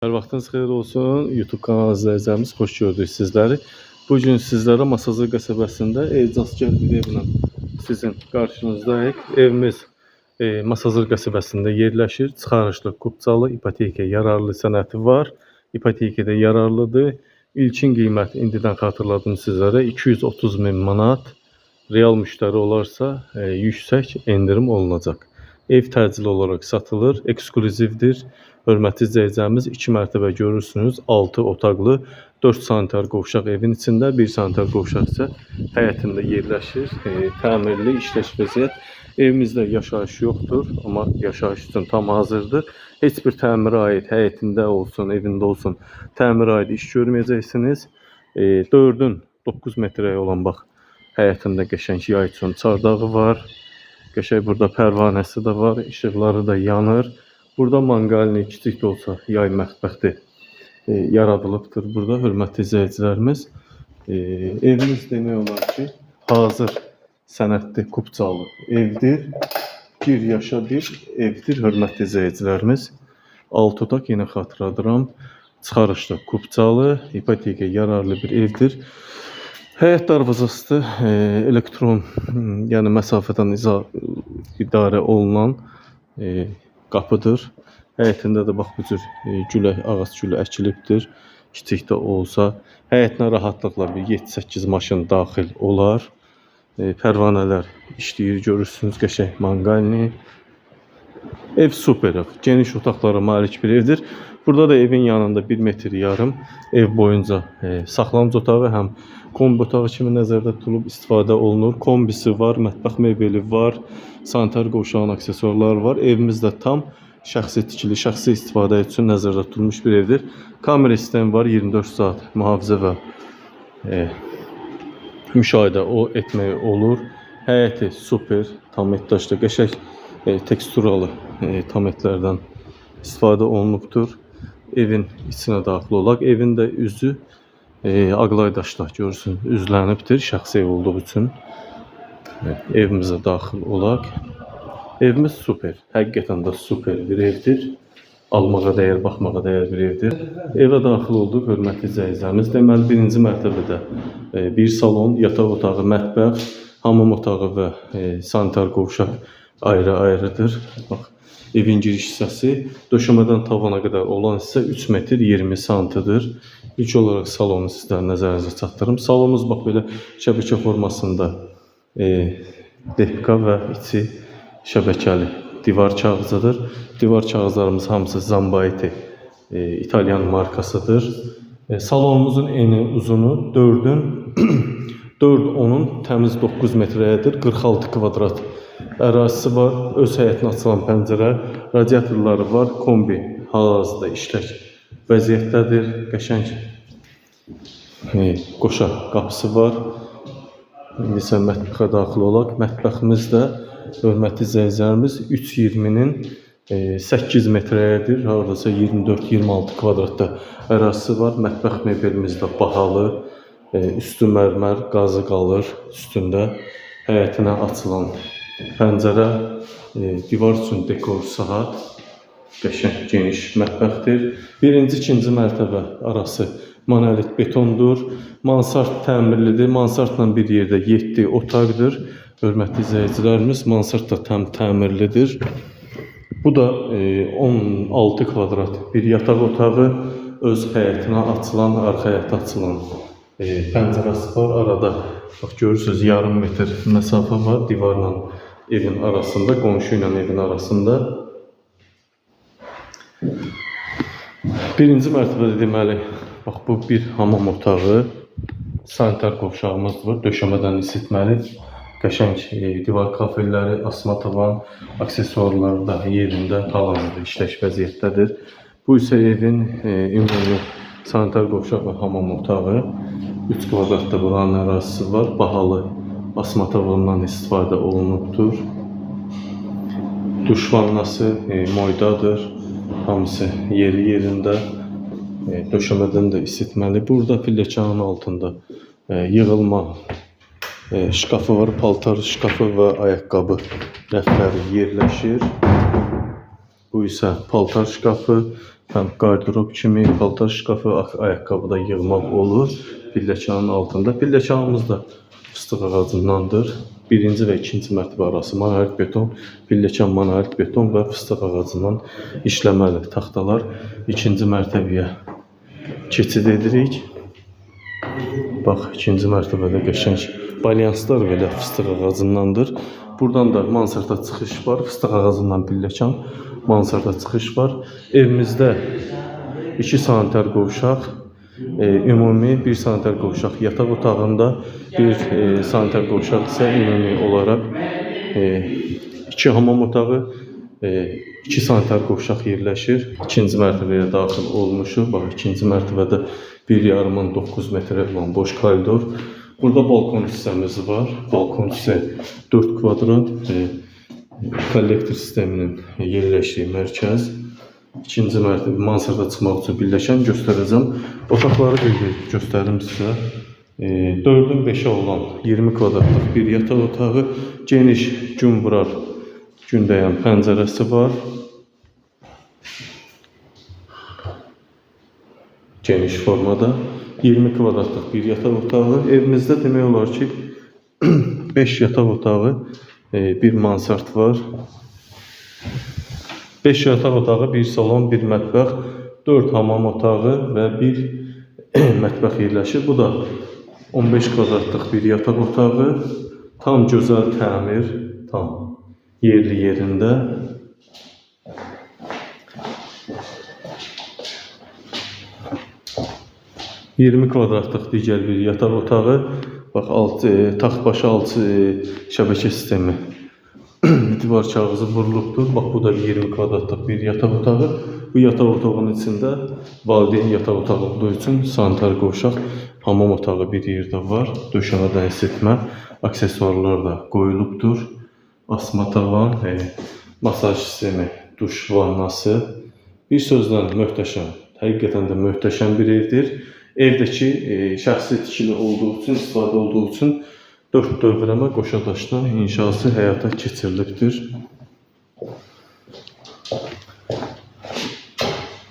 Hər vaxtınız xeyir olsun. YouTube kanalı izləyicilərimiz xoş gördük sizləri. Bu gün sizlərə Masazır qəsəbəsində ecazkar bir evlə sizin qarşınızdayıq. Evimiz e, Masazır qəsəbəsində yerləşir. Çıxarışlı, kupçalı, ipoteka yararlı sənədi var. İpotekada yararlıdır. İlkin qiymət indidən xatırladım sizlərə 230 min manat. Real müştəri olarsa e, yüksək endirim olunacaq. Ev təcili olaraq satılır, ekskluzivdir. Hörmətli izləyicilərimiz 2 mərtəbə görürsünüz. 6 otaqlı 4 sanitar qovşaq evin içində, 1 sanitar qovşaq isə həyətində yerləşir. E, təmirli, işləş vəziyyət. Evimizdə yaşayış yoxdur, amma yaşayış üçün tam hazırdır. Heç bir təmirə aid həyətində olsun, evində olsun, təmirə aid iş görməyəcəksiniz. E, 4-ün 9 metrəyə olan bax həyətində qəşəng yay üçün çardağı var. Qəşəng burada pərvanəsi də var, işıqları da yanır. Burada manqalini kiçik də olsa yay mətbəxi e, yaradılıbdır burada hörmətli izləyicilərimiz. E, evimiz demək olar ki, hazır sənədli kupçalı evdir. Bir yaşa bir evdir hörmətli izləyicilərimiz. Alt otaq yenə xatırladıram. Çıxarışlı kupçalı, ipoteka yararlı bir evdir. Həyət darvazası e, elektron, yəni məsafədən iza, idarə olunan e, qapıdır. Həyətində də bax bu cür e, gülə, ağac gülü əkilibdir. Kiçik də olsa, həyətinə rahatlıqla bir 7-8 maşın daxil olar. E, pərvanələr işləyir, görürsünüz qəşəng manqalni. Ev super ev. Geniş otaqlara malik bir evdir. Burada da evin yanında 1 metr yarım ev boyunca e, saxlanıc otağı həm kombi otağı kimi nəzərdə tutulub istifadə olunur. Kombisi var, mətbəx mebeli var, sanitar qovşağın aksesuarları var. Evimizdə tam şəxsi tikili, şəxsi istifadə üçün nəzərdə tutulmuş bir evdir. Kamera sistemi var, 24 saat mühafizə və e, müşahidə o etmək olur. Həyəti super, tam etdaşda qəşəng e, teksturalı e, tam etlərdən istifadə olunubdur. Evin içinə daxil olaq. Evin də üzü e, ağlay daşla görürsün, üzlənibdir şəxsi ev olduğu üçün. Evimizə daxil olaq. Evimiz super. Həqiqətən də super bir evdir. Almağa dəyər, baxmağa dəyər bir evdir. Evə daxil olduq, hörmətli izləyicilərimiz. Deməli, birinci mərtəbədə e, bir salon, yataq otağı, mətbəx, hamam otağı və e, sanitar qovşaq ayrı-ayrıdır. Bax, evin giriş hissəsi döşəmədən tavana qədər olan hissə 3 metr 20 santidir. İlk olaraq salonu sizlərə nəzərinizə çatdırım. Salonumuz bax belə şəbəkə formasında e, depka və içi şəbəkəli divar kağızıdır. Divar kağızlarımız hamısı Zambaiti e, İtalyan markasıdır. E, salonumuzun eni uzunu 4'ün 4 onun təmiz 9 metrəyədir. 46 kvadrat ərazisi var. Öz həyətinə açılan pəncərə, radiatorları var. Kombi hal-hazırda işlək vəziyyətdədir. Qəşəng e, qoşa qapısı var. İndi isə mətbəxə daxil olaq. Mətbəximiz də hörmətli izləyicilərimiz 320-nin e, 8 metrəyədir. Hardasa 24-26 kvadratda ərazisi var. Mətbəx mebelimiz də bahalı. E, üstü mərmər, qazı qalır üstündə. Həyətinə açılan pəncərə, e, divar üçün dekor saat, qəşəng geniş mətbəxdir. Birinci, ikinci mərtəbə arası monolit betondur. Mansard təmirlidir. Mansardla bir yerdə 7 otaqdır. Hörmətli izləyicilərimiz, mansard da tam təmirlidir. Bu da e, 16 kvadrat bir yataq otağı, öz həyətinə açılan, arxa həyətə açılan e, pəncərəsi var. Arada bax görürsüz yarım metr məsafə var divarla evin arasında, qonşu ilə evin arasında. Birinci mərtəbədə deməli, bax bu bir hamam otağı, sanitar qovşağımız var, döşəmədən isitməli, qəşəng e, divar kafelləri, asma tavan, aksesuarları da yerində, hal-hazırda işləş vəziyyətdədir. Bu isə evin e, ümumi sanitar qovşaq və hamam otağı. 3 kvadratda buranın ərazisi var, bahalı asma tavandan istifadə olunubdur. Duş vannası e, moydadır. Hamısı yeri yerində. E, döşəmədən də isitməli. Burada pilləkanın altında e, yığılma e, şkafı var. Paltar şkafı və ayaqqabı rəfləri yerləşir. Bu isə paltar şkafı. Həm qardırob kimi paltar şkafı, ay- ayaqqabı da yığmaq olur pilləkanın altında. Pilləkanımız da fıstıq ağacındandır. Birinci və ikinci mərtəbə arası monolit beton, pilləkan monolit beton və fıstıq ağacından işləməli taxtalar ikinci mərtəbəyə keçid edirik. Bax, ikinci mərtəbədə qəşəng balyanslar belə fıstıq ağacındandır. Buradan da mansarda çıxış var. Fıstıq ağacından pilləkan, mansarda çıxış var. Evimizdə 2 sanitar qovşaq, e, ümumi 1 sanitar qovşaq yataq otağında, 1 e, sanitar qovşaq isə ümumi olaraq 2 hamam otağı, 2 sanitar qovşaq yerləşir. İkinci mərtəbəyə daxil olmuşuq. Bax, ikinci mərtəbədə 1,9 9 metrə olan boş koridor. Burada balkon hissəmiz var. Balkon hissə 4 kvadrat e, kollektor sisteminin yerləşdiyi mərkəz. İkinci mərtəbə mansarda çıxmaq üçün birləşən göstərəcəm. Otaqları bir bir göstərim sizə. E, 4-ün 5-ə olan 20 kvadratlıq bir yataq otağı, geniş gün vurar gün dəyən pəncərəsi var. Geniş formada 20 kvadratlıq bir yataq otağı. Evimizdə demək olar ki 5 yataq otağı, bir mansard var. 5 yataq otağı, bir salon, bir mətbəx, 4 hamam otağı və bir mətbəx yerləşir. Bu da 15 kvadratlıq bir yataq otağı. Tam gözəl təmir, tam yerli yerində. – 20 kvadratlıq digər bir yataq otağı. Bax, alt, e, taxt başı altı e, şəbəkə sistemi divar kağızı vurulubdur. Bax, bu da 20 kvadratlıq bir yataq otağı. Bu yataq otağının içində valideyn yataq otağı olduğu üçün sanitar qovşaq, hamam otağı bir yerdə var. Döşəmədən isitmə, aksesuarlar da qoyulubdur. Asma tavan, e, masaj sistemi, duş vannası. Bir sözlə möhtəşəm. Həqiqətən də möhtəşəm bir evdir. Evdəki e, şəxsi tikili olduğu üçün, istifadə olduğu üçün 4 dövrəmə qoşa daşla inşası həyata keçirilibdir.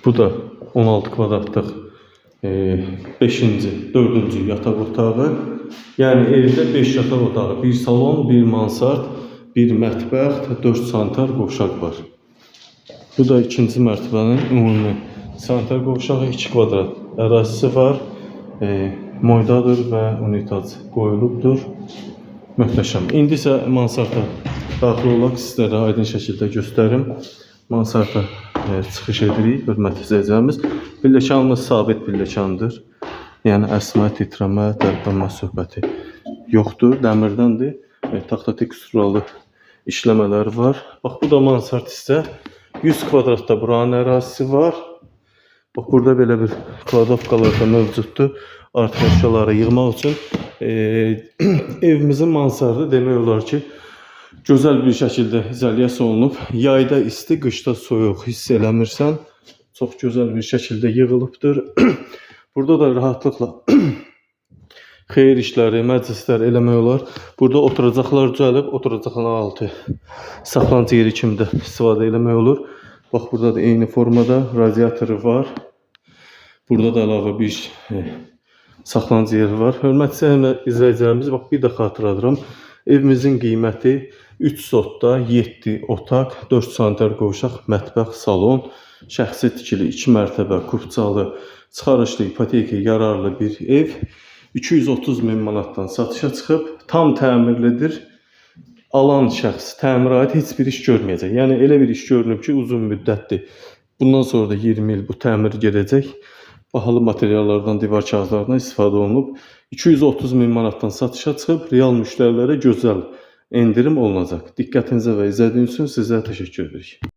Bu da 16 kvadratlıq 5-ci, 4-cü yataq otağı. Yəni evdə 5 yataq otağı, bir salon, bir mansard, bir mətbəx, 4 sanitar qovşaq var. Bu da ikinci mərtəbənin ümumi sanitar qovşağı 2 kvadrat ərazisi var. E, moydadır və unitaz qoyulubdur. Möhtəşəm. İndi isə mansarda daxil olaq sizlərə aydın şəkildə göstərim. Mansarda e, çıxış edirik, hörmətli izləyicilərimiz. Pilləkanımız sabit pilləkandır. Yəni əsmə, titrəmə, tərpənmə söhbəti yoxdur. Dəmirdəndir. E, taxta teksturalı işləmələri var. Bax bu da mansard hissə. 100 kvadratda buranın ərazisi var. Bax burada belə bir kladovkalar da mövcuddur. Artıq əşyaları yığmaq üçün e, evimizin mansardı demək olar ki, gözəl bir şəkildə izolyasiya olunub. Yayda isti, qışda soyuq hiss eləmirsən. Çox gözəl bir şəkildə yığılıbdır. burada da rahatlıqla xeyir işləri, məclislər eləmək olar. Burada oturacaqlar düzəlib, oturacaqlar altı saxlanıcı yeri kimi də istifadə eləmək olur. Bax burada da eyni formada radiatoru var. Burada da əlavə bir e, saxlanıcı yeri var. Hörmətli izləyicilərimiz, bax bir də xatırladıram. Evimizin qiyməti 3 sotda 7 otaq, 4 sanitar qovşaq, mətbəx, salon, şəxsi tikili 2 mərtəbə, kupçalı, çıxarışlı, ipoteka yararlı bir ev 230 min manatdan satışa çıxıb, tam təmirlidir. Alan şəxs təmirata heç bir iş görməyəcək. Yəni elə bir iş görünüb ki, uzun müddətdir. Bundan sonra da 20 il bu təmir gedəcək. Bahalı materiallardan, divar kağızlarından istifadə olunub. 230 min manatdan satışa çıxıb, real müştərilərə gözəl endirim olunacaq. Diqqətinizə və izlədiyiniz üçün sizə təşəkkür edirik.